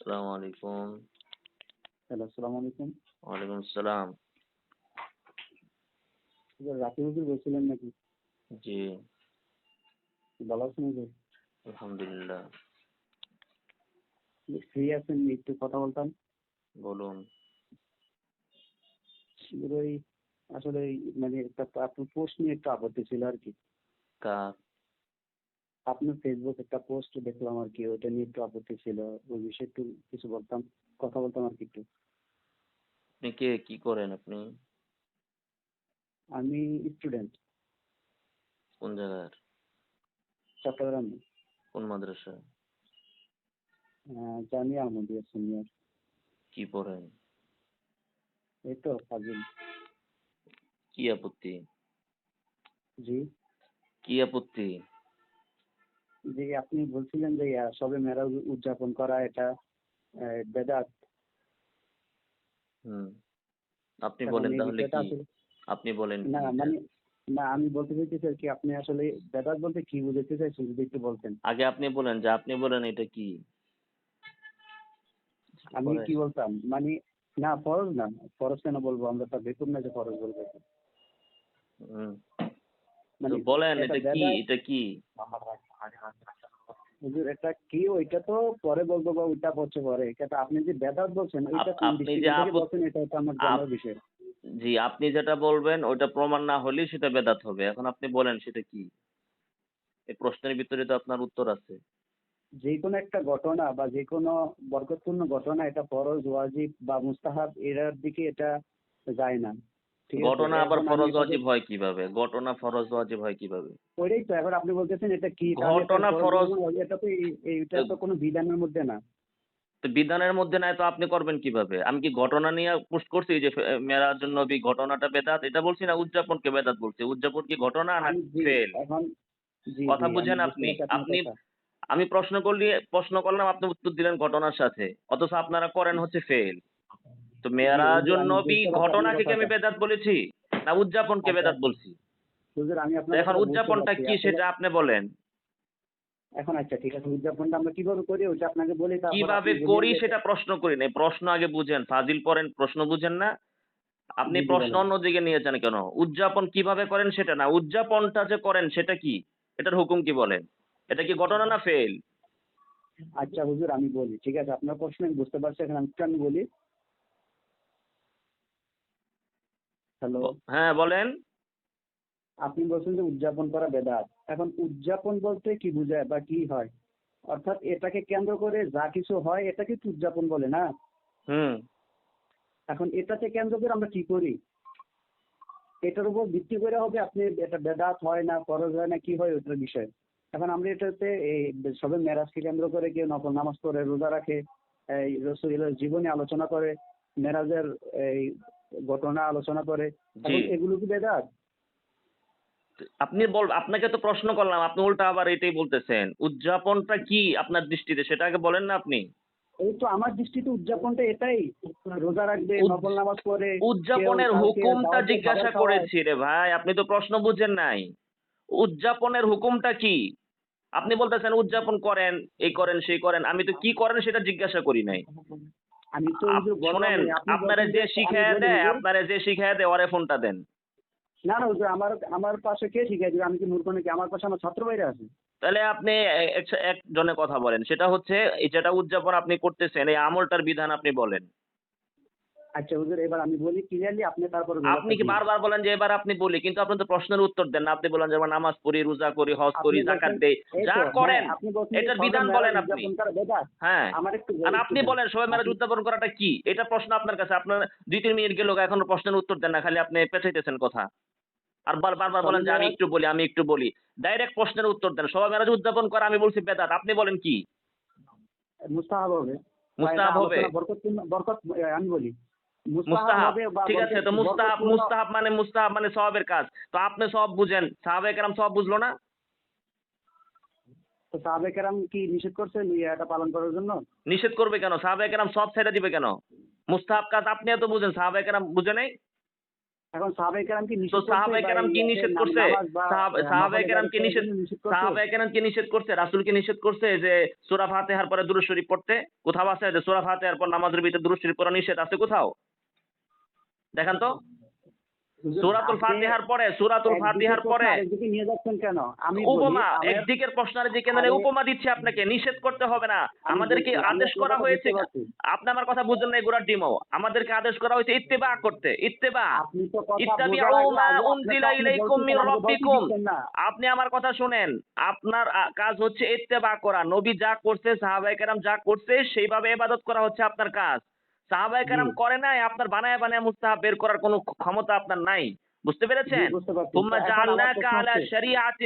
আসসালামু আলাইকুম। হ্যালো আসসালামু আলাইকুম। ওয়ালাইকুম আসসালাম। হুজুর রাকিব হুজুর বলছিলেন নাকি? জি। ভালো আছেন হুজুর? আলহামদুলিল্লাহ। ফ্রি আছেন একটু কথা বলতাম। বলুন। ওই আসলে মানে একটা আপনার পোস্ট নিয়ে একটু আপত্তি ছিল আর কি। কার? আপনার ফেসবুক একটা পোস্ট দেখলাম আর কি ওইটা নিয়ে একটু আপত্তি ছিল ওই বিষয়ে একটু কিছু বলতাম কথা বলতাম আর কি একটু। আপনি কে? কি করেন আপনি? আমি স্টুডেন্ট কোন জায়গার? চট্টগ্রামে। কোন মাদ্রাসা? জামিয়া আহমদিয়া সিনিয়র কি পড়েন? এই তো ফাজিল। কি আপত্তি? জি। কি আপত্তি? যে আপনি বলছিলেন যে সবে মেরাজ উদযাপন করা এটা বেদাত। হুম। আপনি বলেন তাহলে কি আপনি বলেন না মানে না আমি বলতে চাইতেছি আর কি আপনি আসলে বেদাত বলতে কি বুঝাতে চাইছেন যদি একটু বলতেন। আগে আপনি বলেন যে আপনি বলেন এটা কি? আমি কি বলতাম? মানে না ফরজ না ফরজ কেন বলব? আমরা তো বেতন না যে ফরজ বলব। হুম। মানে বলেন এটা কি? এটা কি? হুজুর এটা কি ওইটা তো পরে বলব বা ওইটা হচ্ছে পরে। এটা আপনি যে বেদাত বলছেন ওইটা কোন আপনি যে থেকে বলছেন এটা হচ্ছে আমার জানার বিষয়। জি আপনি যেটা বলবেন ওটা প্রমাণ না হলে সেটা বেদাত হবে। এখন আপনি বলেন সেটা কি? এই প্রশ্নের ভিতরে তো আপনার উত্তর আছে। যে কোনো একটা ঘটনা বা যে কোনো বরকতপূর্ণ ঘটনা এটা ফরজ ওয়াজিব বা মুস্তাহাব এরার দিকে এটা যায় না? ঘটনা আবার ফরজ ওয়াজিব হয় কীভাবে? ঘটনা ফরজ ওয়াজিব হয় কীভাবে? ওইটাই তো আপনি বলতেছেন এটা কি? ঘটনা ফরজ- এটা তো এইটা তো কোনো বিধানের মধ্যে না। তো বিধানের মধ্যে নাই তো আপনি করবেন কীভাবে? আমি কি ঘটনা নিয়ে পোস্ট করছি যে নবী ঘটনাটা বেদাত? এটা বলছি না উদযাপনকে বেদাত বলছি? উদযাপন কি ঘটনা না ফেল কথা বুঝেন আপনি। আপনি আমি প্রশ্ন করলি প্রশ্ন করলাম আপনি উত্তর দিলেন ঘটনার সাথে। অথচ আপনারা করেন হচ্ছে ফেল তো মেরাজুন আমি নবী ঘটনাকে কি আমি বেদাত বলেছি? না উদযাপনকে আচ্ছা। বেদাত বলছি? এখন উদযাপনটা কি সেটা আপনি বলেন। এখন আচ্ছা ঠিক আছে উদযাপনটা আমরা কীভাবে করি ওটা আপনাকে বলি কীভাবে করি সেটা প্রশ্ন করি নাই প্রশ্ন আগে বুঝেন ফাজিল পড়েন প্রশ্ন বুঝেন না। আপনি প্রশ্ন। অন্যদিকে নিয়েছেন কেন? উদযাপন কীভাবে করেন সেটা না উদযাপনটা যে করেন সেটা কি? এটার হুকুম কি বলেন? এটা কি ঘটনা না ফেল আচ্ছা হুজুর আমি বলি ঠিক আছে আপনার প্রশ্ন আমি বুঝতে পারছি এখন আমি বলি। হ্যালো হ্যাঁ বলেন। আপনি বলছেন যে উদযাপন করা বেদাত। এখন উদযাপন বলতে কি বোঝায় বা কি হয়? অর্থাৎ এটাকে কেন্দ্র করে যা কিছু হয় এটাকে তো উদযাপন বলে না? হুম। এখন এটাকে কেন্দ্র করে আমরা কি করি? এটার উপর ভিত্তি করে হবে আপনি এটা বেদাত হয় না ফরজ হয় না কি হয় ওটার বিষয়। এখন আমরা এটাতে এই সবে মেরাজকে কেন্দ্র করে কেউ নকল নামাজ পড়ে রোজা রাখে এই রসুলের জীবনে আলোচনা করে মেরাজের এই ঘটনা আলোচনা করে। এগুলো কি বেদাত? আপনি বল আপনাকে তো প্রশ্ন করলাম আপনি উল্টা আবার এটাই বলতেছেন। উদযাপনটা কি আপনার দৃষ্টিতে? সেটা আগে বলেন না আপনি। এই তো আমার দৃষ্টিতে উদযাপনটা এটাই। রোজা রাখবে নকল নামাজ পড়ে উদযাপনের হুকুমটা জিজ্ঞাসা করেছি রে ভাই আপনি তো প্রশ্ন বুঝেন নাই। উদযাপনের হুকুমটা কি? আপনি বলতেছেন উদযাপন করেন এই করেন সেই করেন আমি তো কি করেন সেটা জিজ্ঞাসা করি নাই। আমি তো শোনেন আপনারা যে আমি শিখাইয়া বলি দেয় আপনারা যে শিখাইয়া দেয় ওরে ফোনটা দেন। না না হুজুর আমার আমার পাশে কে দিবে? আমি কি মূর্খ নাকি? আমার পাশে আমার ছাত্র আছে। তাহলে আপনি এ- এক- একজনের কথা বলেন। সেটা হচ্ছে যেটা উদযাপন আপনি করতেছেন এই আমলটার বিধান আপনি বলেন। আচ্ছা হুজুর এবার আমি বলি ক্লিয়ারলি আপনি তারপরে আপনি কি বারবার বলেন যে এবার আপনি বলি কিন্তু আপনি তো প্রশ্নের উত্তর দেন না। আপনি বলেন যে আমরা নামাজ পড়ি রোজা করি হজ করি দেই। যা হ্যাঁ, করেন এটার বিধান বলেন আপনি। হ্যাঁ। আর আপনি বলেন সবাই মেরাজ উদযাপন করাটা কি? এটা প্রশ্ন আপনার কাছে। আপনার দুই তিন মিনিট গেল এখন প্রশ্নের উত্তর দেন না খালি আপনি পেছাইতেছেন কথা। আর বার বারবার বলেন যে আমি একটু বলি আমি একটু বলি। ডাইরেক্ট প্রশ্নের উত্তর দেন। সবাই মেরাজ উদযাপন করা আমি বলছি বেদাত। আপনি বলেন কি? মুস্তাহাব হবে। মুস্তাহাব হবে। বরকত আমি বলি মুস্তাহাব হবে ঠিক আছে তো মুস্তাহাব মুস্তাহাব মানে মুস্তাহাব মানে সওয়াবের কাজ। তো আপনি সব বুঝেন সাহাবে কেরাম সব বুঝলো না? তো সাহাবে কেরাম কি নিষেধ করছেন এটা পালন করার জন্য? নিষেধ করবে কেন? সাহাবে কেরাম সব ছেড়ে দিবে কেন? মুস্তাহাব কাজ আপনি এত বুঝেন সাহাবে কেরাম বুঝে নেই? এখন সাহাবাই কেরাম কি নিষেধ করছে সাহাবাই বা কেরাম কি নিষেধ করছে? নামাজ বা, সাহাব- আহ, সাহাবাই নফল কেরাম কি নিষেধ করার জন্য নিষেধ করছে? সাহাবাই কেরাম কি নিষেধ করছে? রাসূল কি নিষেধ করছে যে সূরা ফাতিহার পরে দুরূদ শরীফ পড়তে? কোথাও আছে যে সূরা ফাতিহার পর নামাজের ভিতরে দুরূদ শরীফ পড়া নিষেধ আছে কোথাও? দেখেন তো। সূরাতুল ফাতিহার পরে সূরাতুল ফাতিহার পরে নিয়ে যাচ্ছেন কেন? আমি উপমা একদিকের প্রশ্নের দিকে মানে উপমা দিচ্ছে আপনাকে নিষেধ করতে হবে না। আমাদেরকে আদেশ করা হয়েছে আপনি আমার কথা বুঝলেন না এগুলার ডিমো আমাদেরকে আদেশ করা হয়েছে ইত্তেবা করতে ইত্তেবা। ইত্তাবিউ মা উনজিলা আপনি ইলাইকুম মির রাব্বিকুম। আপনি আমার কথা শুনেন আপনার কাজ হচ্ছে ইত্তেবা করা। নবী যা করছে সাহাবায়ে কেরাম যা করছে সেইভাবে ইবাদত করা হচ্ছে আপনার কাজ। সাহাবাই কারাম করে নাই আপনার বানায় বানায় মুস্তাহাব বের করার কোনো ক্ষমতা আপনার নাই। বুঝতে পেরেছেন? তোমরা জাআলনাকা আলা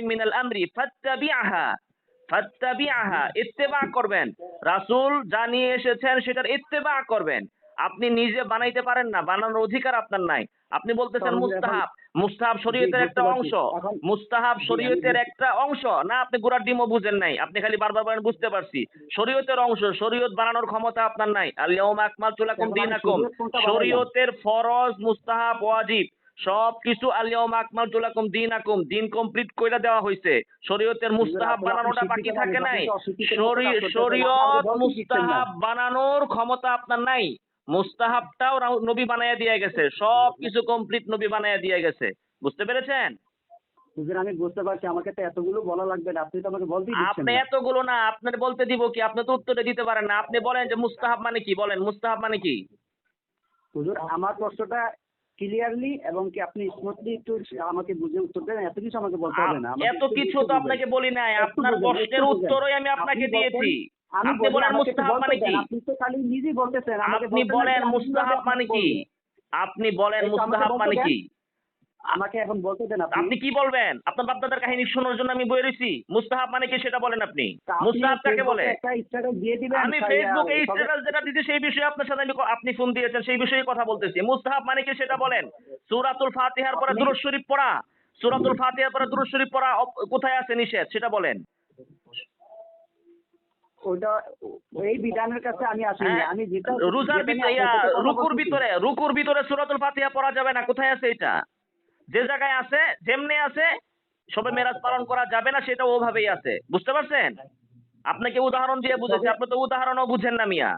মিনাল আমরি ফাত্তাবিআহা। ফাত্তাবিআহা ইত্তেবা করবেন। রাসূল যা নিয়ে এসেছেন সেটার ইত্তেবা করবেন। আপনি নিজে বানাইতে পারেন না বানানোর অধিকার আপনার নাই। আপনি বলতেছেন মুস্তাহাব মুস্তাহাব শরীয়তের একটা অংশ। মুস্তাহাব শরীয়তের একটা অংশ। না আপনি গুড়ার ডিমও বুঝেন নাই। আপনি খালি বারবার বলেন বুঝতে পারছি। শরীয়তের অংশ শরীয়ত বানানোর ক্ষমতা আপনার নাই। আলিয়াউমা আকমালতু লাকুম এখন আমি দীনাকুম? শরীয়তের ফরজ মুস্তাহাব ওয়াজিব সব কিছু আলিয়াউমা আকমালতু লাকুম দীনাকুম। দিন কমপ্লিট কইরা দেওয়া হইছে। শরীয়তের মুস্তাহাব বানানোটা বাকি থাকে নাই। শরীয়ত। মুস্তাহাব বানানোর ক্ষমতা আপনার নাই। মুস্তাহাবটাও নবী বানাইয়া দিয়ে গেছে। সব কিছু কমপ্লিট নবী বানাইয়া দিয়ে গেছে। বুঝতে পেরেছেন? হুজুর, আমি বুঝতে পারছি। আমাকে তো এতগুলো বলা লাগবে না। আপনি তো আমাকে দিচ্ছেন আপনি এতগুলো না আপনার বলতে দিব কি? আপনি তো উত্তরে দিতে পারেন না। আপনি বলেন যে মুস্তাহাব মানে কি? বলেন মুস্তাহাব মানে কি? হুজুর আমার প্রশ্নটা ক্লিয়ারলি এবং কি আপনি স্মুথলি একটু আমাকে বুঝে উত্তর দেন। এত কিছু আমাকে বলতে হবে না। এত কিছু তো আপনাকে বলি নাই। আপনার প্রশ্নের উত্তরই আমি আপনাকে দিয়েছি। আপনি বলেন মুস্তাহাব মানে কি? আপনি তো খালি নিজেই বলতেছেন আপনি বলেন মুস্তাহাব মানে কি? আপনি বলেন মুস্তাহাব মানে কি? আমাকে এখন বলতে দেন আপনি। কি বলবেন? আপনার বাপদাদার কাহিনী শোনার জন্য আমি বই মুস্তাহাব মানে কি সেটা বলেন আপনি। মুস্তাহাব কাকে বলে? আমি স্ট্যাটাস যেটা দিতে সেই বিষয়ে আপনার সাথে আমি আপনি ফোন দিয়েছেন সেই বিষয়ে কথা বলতেছি। মুস্তাহাব মানে কি সেটা বলেন? সূরাতুল ফাতিহার পরে দুরূদ শরীফ পড়া। সূরাতুল ফাতিহার পরে দুরূদ শরীফ পড়া কোথায় আছে নিষেধ? সেটা বলেন। ওইটা এই বিধানের কাছে আমি আসিনি। হ্যাঁ, আমি যেটা রোজার ভিতরে নিয়ে আপনার সাথে কথা রুকুর ভিতরে রুকুর ভিতরে সূরাতুল ফাতিহা পড়া যাবে না। কোথায় আছে এটা? যে জায়গায় আছে যেমনি আছে সবে মেরাজ পালন করা যাবে না সেটা ওভাবেই আছে। বুঝতে পারছেন? আপনাকে উদাহরণ দিয়ে বুঝেছি আপনি তো উদাহরণও বুঝেন না মিয়া।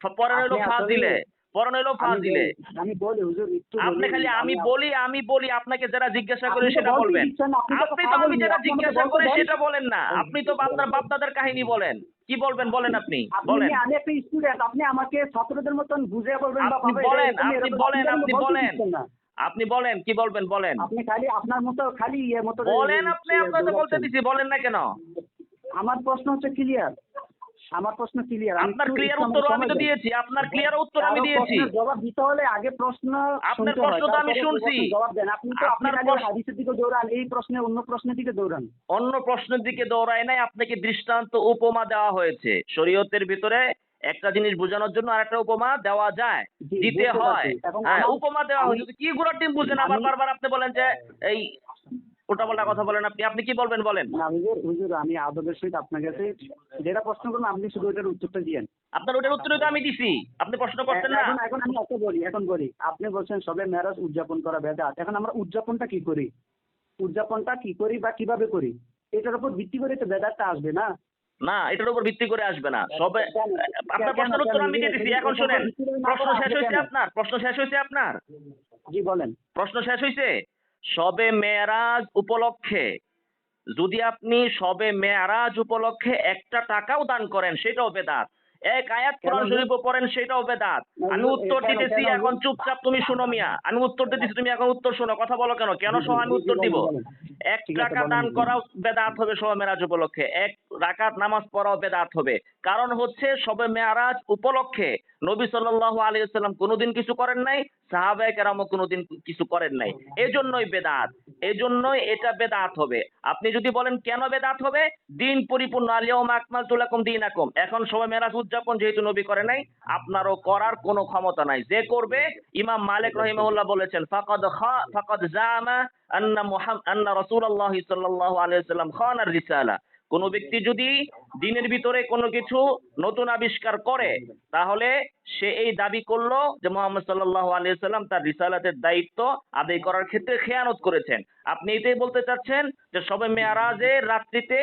পরে নইলো ফাঁস দিলে পরে নইলো ফাঁস দিলে আমি বলি হুজুর আপনি খালি আমি বলি আমি বলি আপনাকে যারা জিজ্ঞাসা করে সেটা বলবেন। আপনি তো আমি যেটা জিজ্ঞাসা করি সেটা বলেন না। আপনি তো আপনার বাপদাদার কাহিনী বলেন। কি বলবেন বলেন আপনি? আপনি বলেন। আমি একটা স্টুডেন্ট আপনি আমাকে ছাত্রদের মতন বুঝে বলবেন আপনি বলেন, আপনি বলেন, আপনি বলেন। আপনি বলেন কি বলবেন বলেন? আপনি খালি আপনার মতো খালি ইয়ে মতো বলেন আপনি আপনাকে বলতে দিছি বলেন না কেন? আমার প্রশ্ন হচ্ছে ক্লিয়ার আমার প্রশ্ন ক্লিয়ার আপনার ক্লিয়ার উত্তর আমি তো দিয়েছি আপনার ক্লিয়ার উত্তর আমি দিয়েছি। জবাব দিতে হলে আগে প্রশ্ন আপনার প্রশ্ন তো আমি শুনছি। জবাব দেন। আপনি তো আপনার হাদিসের দিকে দৌড়ান এই প্রশ্নে অন্য প্রশ্নের দিকে দৌড়ান। অন্য প্রশ্নের দিকে দৌড়ায় নাই আপনাকে দৃষ্টান্ত উপমা দেওয়া হয়েছে। শরীয়তের ভিতরে একটা জিনিস বোঝানোর জন্য আরেকটা উপমা দেওয়া যায় দিতে হয়। হ্যাঁ উপমা দেওয়া হয়েছে কি গুড়ার টিম বুঝেন আবার বারবার আপনি বলেন যে এই কথা বলেন আপনি। আপনি কি বলবেন বলেন? না হুজুর হুজুর আমি আদবের সহিত আপনার কাছে যেটা প্রশ্ন আপনি শুধু উত্তরটা দিয়েন। আপনার ওটার উত্তর তো আমি দিছি। আপনি প্রশ্ন করছেন না। এখন আমি একটা বলি এখন বলি। আপনি বলছেন সবে মেরাজ উদযাপন করা বেদাত এখন আমরা উদযাপনটা কি করি? উদযাপনটা কি করি বা কীভাবে করি? এটার উপর ভিত্তি করে তো বেদাতটা আসবে না? না এটার উপর ভিত্তি করে আসবে না। সবে আপনার প্রশ্নের উত্তর আমি দিয়ে দিছি। এখন শুনেন প্রশ্ন শেষ হয়েছে আপনার প্রশ্ন শেষ হয়েছে আপনার। জি বলেন। প্রশ্ন শেষ হয়েছে? সবে মেয়ারাজ উপলক্ষে। যদি আপনি সবে মেয়ারাজ উপলক্ষে একটা টাকাও দান করেন সেটাও বেদাত। এক আয়াত কোরআন? শরীফ পড়েন সেটাও বেদাত। আমি উত্তর দিতেছি এখন চুপচাপ তুমি শোনো মিয়া। আমি উত্তর দিতেছি তুমি এখন উত্তর শোনো। কথা বলো কেন? কেন সহ আমি উত্তর দিব? এক টাকা দান করাও বেদাত হবে সবে মেরাজ উপলক্ষে। এক রাকাত নামাজ পড়াও বেদাত হবে। কারণ হচ্ছে সবে মেয়ারাজ উপলক্ষে নবী সাল্লাল্লাহু আলাইহি সাল্লাম কোনোদিন কিছু করেন নাই সাহাবায়ে কেরামও কোনোদিন কিছু করেন নাই। এজন্যই বেদাত। এজন্যই এটা বেদাত হবে। আপনি যদি বলেন, কেন বেদাত হবে? দিন পরিপূর্ণ। আলিয়াউমা আকমালতু দিন আকম এখন সবাই মেরাজ উদযাপন যেহেতু নবী করে নাই, আপনারও করার কোনো ক্ষমতা নাই। যে করবে, ইমাম মালিক রহিমাহুল্লাহ বলেছেন, ফাকাদ ফাকাদ জামা আন্না মুহাম, আন্না রাসূলুল্লাহ সাল্লাল্লাহু আলাইহি ওয়াসাল্লাম খানার রিসালা। কোনো ব্যক্তি যদি দিনের ভিতরে কোনো কিছু নতুন আবিষ্কার করে, তাহলে সে এই দাবি করল যে মোহাম্মদ সাল্লাহ আলিয়াল্লাম তার রিসালাতের দায়িত্ব আদায় করার ক্ষেত্রে খেয়ানত করেছেন। আপনি এটাই বলতে চাচ্ছেন যে সবে মেয়ারাজের রাত্রিতে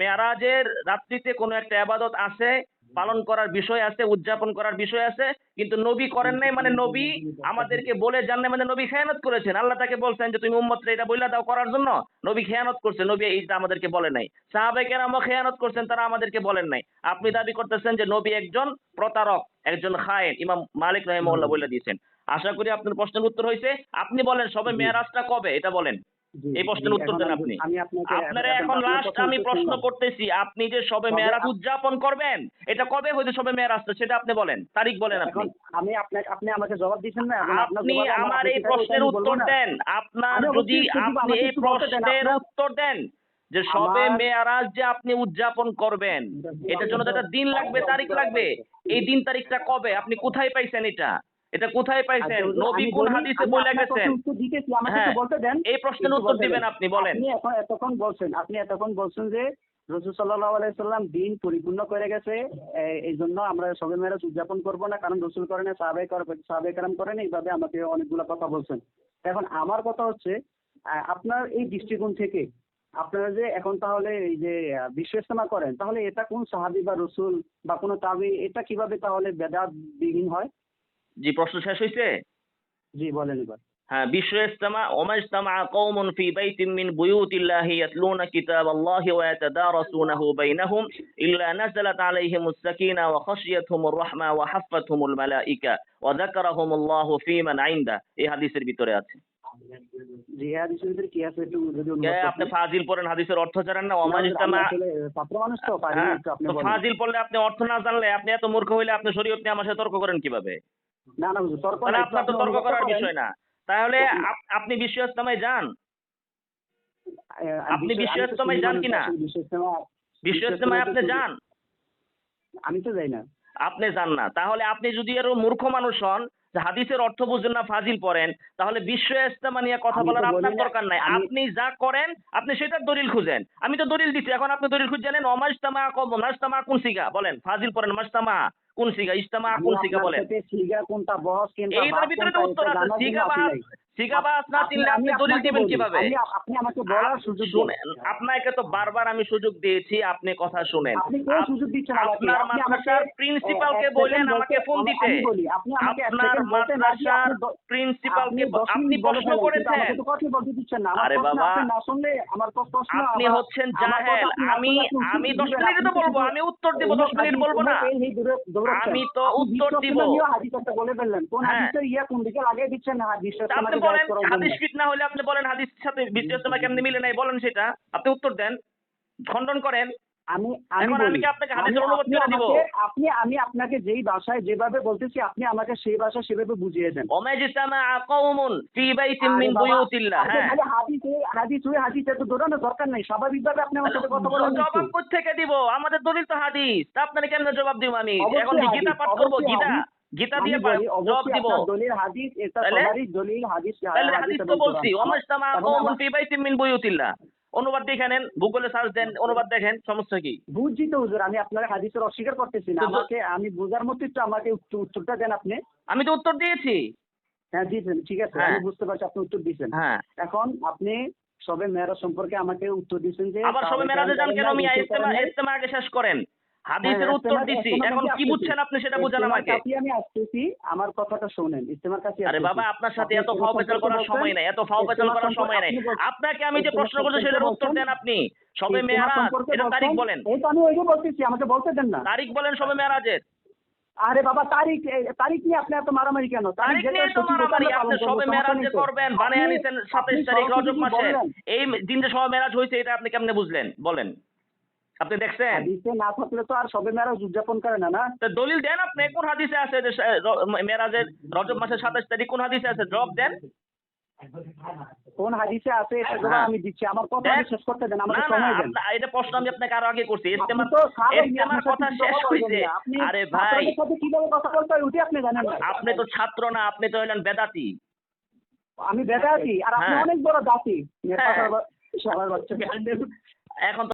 মেয়ারাজের রাত্রিতে কোনো একটা আবাদত আছে পালন করার বিষয় আছে, উদযাপন করার বিষয় আছে, কিন্তু নবী করেন নাই মানে নবী আমাদেরকে বলে যান নাই মানে নবী খেয়ানত করেছেন। আল্লাহ তাকে বলছেন যে, তুমি উম্মতরে এটা বইলা দাও করার জন্য। নবী খেয়ানত করছে, নবী এইটা আমাদেরকে বলে নাই। সাহাবাই কেরামও খেয়ানত করছেন, তারা আমাদেরকে বলেন নাই। আপনি দাবি করতেছেন যে, নবী একজন প্রতারক, একজন খায়েন, ইমাম মালিক রহিমউল্লাহ বলে দিয়েছেন। আশা করি আপনার প্রশ্নের উত্তর হয়েছে আপনি বলেন, সবে মেয়ারাজটা কবে? এটা বলেন। এই প্রশ্নের উত্তর দেন আপনি। আপনারা এখন লাস্ট আমি প্রশ্ন করতেছি আপনি যে সবে মেয়ারাজ উদযাপন করবেন এটা কবে হইতে সবে মেয়ারাজটা সেটা আপনি বলেন তারিখ বলেন আপনি। আমি আপনাকে আপনি আমাকে জবাব দিচ্ছেন না আপনি আমার এই প্রশ্নের উত্তর দেন আপনার যদি আপনি এই প্রশ্নের উত্তর দেন যে সবে মেয়ারাজ যে আপনি উদযাপন করবেন এটার জন্য তো একটা দিন লাগবে তারিখ লাগবে এই দিন। তারিখটা কবে আপনি কোথায় পাইছেন এটা? এটা কোথায় পাইছেন? আচ্ছা, নবী কোন হাদিসে বলে গেছেন? উত্তর দিতেছি, আমাকে হ্যাঁ, একটু বলতে দেন। এই প্রশ্নের উত্তর দিবেন আপনি বলেন। আপনি এখন এতক্ষণ বলছেন আপনি এতক্ষণ বলছেন যে রসুল সাল্লাহ আলাইসাল্লাম দিন পরিপূর্ণ করে গেছে এই জন্য আমরা সবে মেরাজ উদযাপন করব না কারণ রসুল করেন সাহাবাই সাহাবাই কারাম করেন এইভাবে আমাকে অনেকগুলো কথা বলছেন। এখন আমার কথা হচ্ছে আপনার এই দৃষ্টিকোণ থেকে আপনারা যে এখন তাহলে এই যে ইস্তেমা করেন তাহলে এটা কোন সাহাবি বা রসুল বা কোনো তাবি এটা কীভাবে তাহলে বেদাত বিহীন হয়? জি প্রশ্ন শেষ হয়েছে জি বলেন এবার। হ্যাঁ বিশ্ব ইস্তামা ওমা ইস্তামা কওমুন ফি বাইতিন মিন বুয়ুতিল্লাহি ইয়াতলুনা কিতাবাল্লাহি ওয়া ইয়াতাদারাসুনাহু বাইনাহুম ইল্লা নাযালাত আলাইহিমুস সাকিনা ওয়া খাশিয়াতুহুমুর রাহমা ওয়া হাফফাতুহুমুল মালাইকা ওয়া যাকারাহুমুল্লাহু ফি মান ইনদা এই হাদিসের ভিতরে আছে। জি হাদিসের ভিতরে কি আছে একটু যদি অনুবাদ কে করতেন। আপনি ফাজিল পড়েন হাদিসের অর্থ জানেন না? ওমা ইস্তামা ছাত্র মানুষ তো পারি হ্যাঁ, আপনি ফাজিল পড়লে আপনি অর্থ না জানলে আপনি এত মূর্খ হইলে আপনি শরীয়ত নিয়ে আমার সাথে তর্ক করেন কীভাবে? না না হুজুর, তর্ক না, আপনার তো আপনি তর্ক করার বিষয় না। তাহলে আপনি বিশ্ব ইস্তামায় যান আপনি বিশ্ব- ইস্তেমায় যান কিনা? বিশ্ব ইস্তেমা- বিশ্ব বিশ্ব ইস্তেমায় আপনি যান। আমি তো যাই না। আপনি যান না। তাহলে আপনি যদি আরও মূর্খ মানুষ হন হাদিসের অর্থ বুঝেন না ফাজিল পড়েন তাহলে বিশ্ব ইস্তেমা নিয়ে কথা বলার আপনার দরকার নাই। আপনি যা করেন আপনি সেটার দলিল খুঁজেন। আমি তো দলিল দিচ্ছি এখন আপনি দলিল খুঁজে জানেন অমাজতামা মাজতামা কোন সিগা? বলেন ফাজিল পড়েন মাজতামা। কোন সিগা ইস্তামা কোন সিগা বলেন? সাথে সিগা কোনটা বস কোনটা এইটার ভিতরে তো উত্তর আছে সিগা জন্য আপনি না চিনলে আমি দলিল দিবেন কীভাবে? আপনি আমাকে বলার সুযোগ শুনেন আপনাকে তো বারবার আমি সুযোগ দিয়েছি আপনি কথা শুনেন। আপনি কোন সুযোগ দিচ্ছেন আপনার মাদ্রাসার প্রিন্সিপালকে এক আমাকে ফোন দিতে। আপনি আমাকে আপনার সেকেন্ড বলতে না দিয়ে মাদ্রাসার প্রিন্সিপালকে আপনি দশ আপনি মিনিট বলে প্রশ্ন করেছেন। আমাকে তো কথা বলতে দিচ্ছেন না। আরে বাবা, না শুনলে আমার প্রশ্ন আপনি হচ্ছেন জাহেল। আমি আমি উত্তর দশ দিবেন, মিনিটে তো বলব আমি উত্তর দিব দশ মিনিট বলব না। আমি তো উত্তর দিব। ইসলামীয় বলে ফেললেন। কোন হ্যাঁ। হাদিসের ইয়া কোন দিকে লাগিয়ে দিচ্ছেন না আপনি বলেন হাদিস। ফিট না হলে আপনি বলেন হাদিস সাথে বিশ্বাসমা কেমনি মিলে নাই বলেন সেটা। আপনি উত্তর দেন খণ্ডন করেন। আমি আমি এখন আমি কি আপনাকে হাদিসের অনুবাদ করে দিব? আপনি আমি আপনাকে যেই ভাষায় যেভাবে বলতেছি আপনি আমাকে সেই ভাষা সেভাবে বুঝিয়ে দেন। ওমাইজিতামা কওমুন ফি বাইতিন মিন বুয়ুতিল্লাহ। হ্যাঁ। হাদিসে হাদিস হয়ে হাদিস এত দৌড়ানোর দরকার নেই। স্বাভাবিকভাবে আপনি আমার সাথে কথা বলেন জবাব একটু। কোথেকে দিব? আমাদের দলিল তো হাদিস। তা আপনাকে কেমনে জবাব দিব আমি? এখন কি গীতা পাঠ করব গীতা। গীতা আমি দিয়ে জবাব দিব। দলিল হাদিস এটা সবারই দলিল হাদিস তাহলে হাদিস তো বলছি মানে কওমুন ফি বাইতিন মিন বুয়ুতিল্লাহ। অনুবাদ দেখে নেন গুগলে সার্চ দেন অনুবাদ দেখেন সমস্যা কি? বুঝছি তো হুজুর আমি আপনার হাদিসের অস্বীকার করতেছি না। আমাকে আমি বোঝার মতো একটু আমাকে উত্তর- উত্তরটা দেন আপনি। আমি তো উত্তর দিয়েছি। হ্যাঁ দিয়েছেন ঠিক আছে হ্যাঁ। আমি বুঝতে পারছি আপনি উত্তর দিয়েছেন। হ্যাঁ। এখন আপনি সবে মেয়েরা সম্পর্কে আমাকে উত্তর দিয়েছেন যে আবার সবে মেরাজে যান কেন? ইস্তেমা ইস্তেমা আগে শেষ করেন। হাদিসের হ্যাঁ, উত্তর দিছি। এখন কি বুঝছেন আপনি সেটা বুঝান আমাকে? আমি আসতেছি। আমার কথাটা শুনেন। ইস্তেমার কাছে আরে বাবা আপনার সাথে এত ফাও পেচাল করার সময় নাই এত ফাও পেচাল করার সময় নাই। আপনাকে আমি যে প্রশ্ন করছি সেটার উত্তর দেন আপনি। সবে ইস্তেমার এটা তারিখ বলেন। এই তো আমি ওইটাই বলতেছি আমাকে বলতে দেন না। তারিখ বলেন সবে মেয়ারাজের। আরে বাবা তারিখ তারিখ নিয়ে আপনি এত মারামারি কেন? তারিখ নিয়ে তো মারামারি আপনি সবে মেয়ারাজ যে করবেন। বানিয়ে আনিছেন আপনি সাতাইশ তারিখ সরাসরি রজব মাসে এই দিন যে সবে মেয়ারাজ হয়েছে এটা আপনি কেমনে বুঝলেন? বলেন। আপনি দেখছেন? হাদিসে না থাকলে তো আর সবে মেয়ারাজ উদযাপন করে না না? তো দলিল দেন আপনি কোন হাদিসে আছে যে মেরাজের রজব মাসের সাতাশ তারিখ কোন হাদিসে আছে? জবাব দেন। কোন হাদিসে আছে এটা হ্যাঁ। আমি দিচ্ছি আমার কথা শেষ করতে দেন আমাকে সময় দেন। আপনা- এটা প্রশ্ন আমি আপনাকে আরও আগে করছি। তো ইস্তেমার কথা শেষ। আপনি আরে ভাই। কীভাবে কথা বলতে হয় ওইটাই আপনি জানেন না। আপনি তো ছাত্র না আপনি তো হলেন বেদাতি। আমি বেদাতি আর আপনি হ্যাঁ। অনেক বড় দাতি। হ্যাঁ। এখন